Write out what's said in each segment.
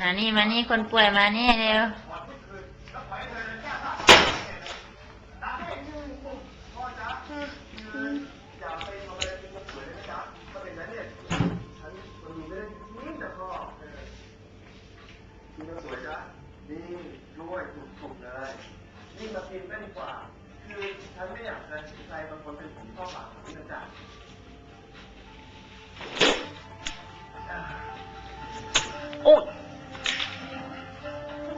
มานี่มานี่คนป่วยมานี่เร็วอย่าไปทำอะไรเป็นคนสวยนะจ๊ะถ้าเป็นนั้นเนี่ยฉันมันดูไม่ได้นิ่งแต่พ่อเออกินแล้วสวยจ้ะนี่ด้วยถูกๆเลยนี่มากินได้ดีกว่าคือฉันไม่อยากจะใครบางคนเป็นผมชอบปากแบบนี้นะจ๊ะอ่าโอ้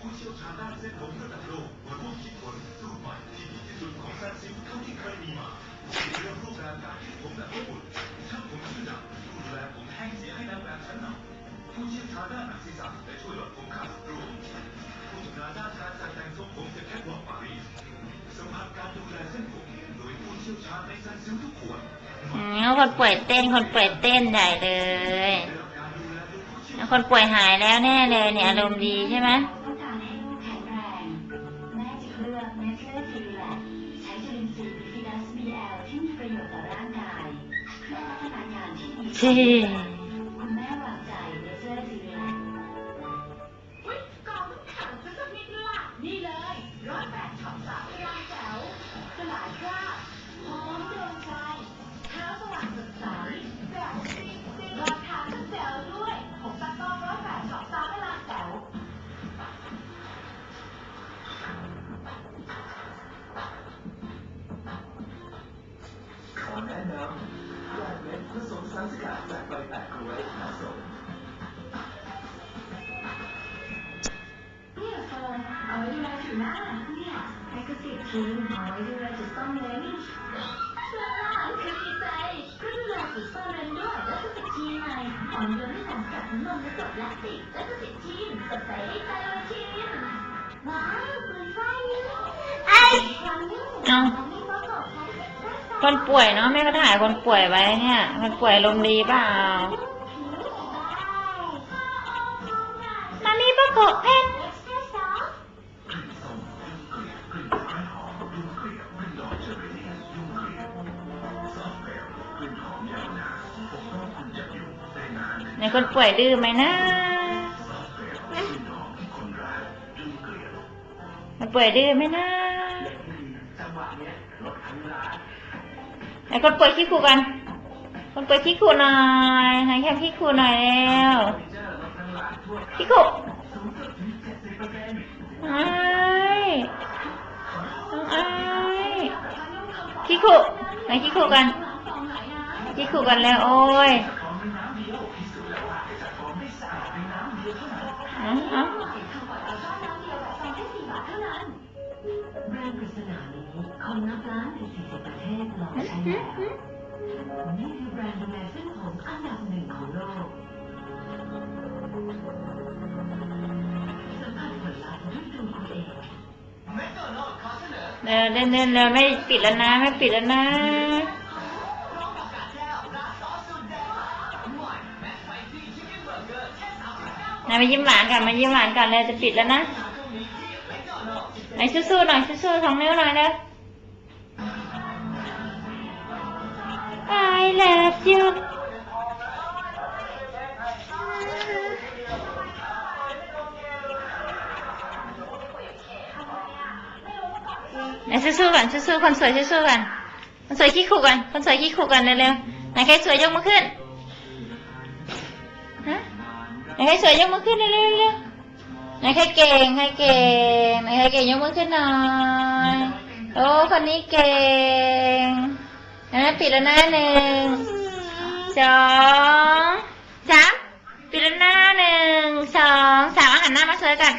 ผู้เชี่ยวชาญด้านเส้นผมระดับโลกมาร่วมคิดค้นสูตรใหม่ที่ดีที่สุดของสันซิลเท่าที่เคยมีมาเรื่องรูปแบบการคิดผมแบบญี่ปุ่นช่างผมชื่อดังดูแลผมแห้งเสียให้นางแบบชั้นนำผู้เชี่ยวชาญด้านหนังศีรษะและช่วยลดผมขาดรวมผู้ชำนาญด้านการจัดแต่งทรงผมจากแคทวอล์กปารีสสัมผัสการดูแลเส้นผมโดยผู้เชี่ยวชาญในสันซิลทุกคนอืมคนป่วยเต้นคนป่วยเต้นใหญ่เลยคนป่วยหายแล้วแน่เลยเนี่ยอารมณ์ดีใช่ไหม ที่ดีที่คุณแม่วางใจเนสเล่ซีแลกอุ๊ยกองมันขังฉันสั กนิดด้วยล่ะนี่เลยร้อยแปดช็อปสามพลังแจ๋วสลายคราบหอมโดนใจเท้าสว่างสดใสแบบซิ่งซิ่งราคาก็แจ๋วด้วยผมตัดต่อร้อยแปดช็อปสามพลังแจ๋วขอแนะนำยาเม็ดผสมสารสกัดจากใบแตกกล้วยผสมเนี่ยเฟิร์นเอาไว้ดูแลผิวหน้าเนี่ยแอคทีฟครีมเอาไว้ดูแลจุดซ่อนเลนเสื้อหลังคือดีใจก็ดูแลจุดซ่อนเลนด้วยแล้วก็ติดทีใหม่อ่อนโยนให้สารกัดน้ำนมและกรดแลคติกแล้วก็ติดทีมสดใสให้ใจเราทีมว้าวเปิดไฟไอ้ครั้งนี้เอา คนป่วยเนาะแม่ก็ถ่ายคนป่วยไว้เนี่ย คนป่วยอารมณ์ดีเปล่ามามีประกบเพชรในคนป่วยดื้อไหมนะคนป่วยดื้อไหมนะ ไหนคนป่วยขี้ขู่กัน คนป่วยขี้ขู่หน่อยไหนแค่ขี้ขู่หน่อยแล้วขี้ขู่ไอ้ไอ้ขี้ขู่ไหนขี้ขู่กันขี้ขู่กันแล้วโอ้ยอาเอ แบรนด์ปริศนานี้คนนับล้านใน40ประเทศลองใช้แล้วนี่คือแบรนด์ดูแลเส้นผมอันดับหนึ่งของโลกสัมผัสผลลัพธ์ด้วยตัวคุณเองเดินเดินเดินเดินไม่ปิดแล้วนะไม่ปิดแล้วนะนายมายิ้มหวานกันมายิ้มหวานกันเลยจะปิดแล้วนะ นสู้ๆหน่อยสู้ๆสองนิ้วหน่อยเร็ว I love you ไหนสู้ๆกันสู้ๆคนสวยสู้ๆกันคนสวยขี้ขู่กันคนสวยขี้ขู่กันเร็วๆไหนใครสวยยกมือขึ้นฮะไหนใครสวยยกมือขึ้นเร็วๆ ให้ใครเก่งใครเก่งไหนใครเก่งยกมือขึ้นหน่อยโอ้คนนี้เก่งนะปิดแล้วนะหนึ่งสองสามปิดแล้วนะหนึ่งสองสามอาหันหน้ามาเจอกัน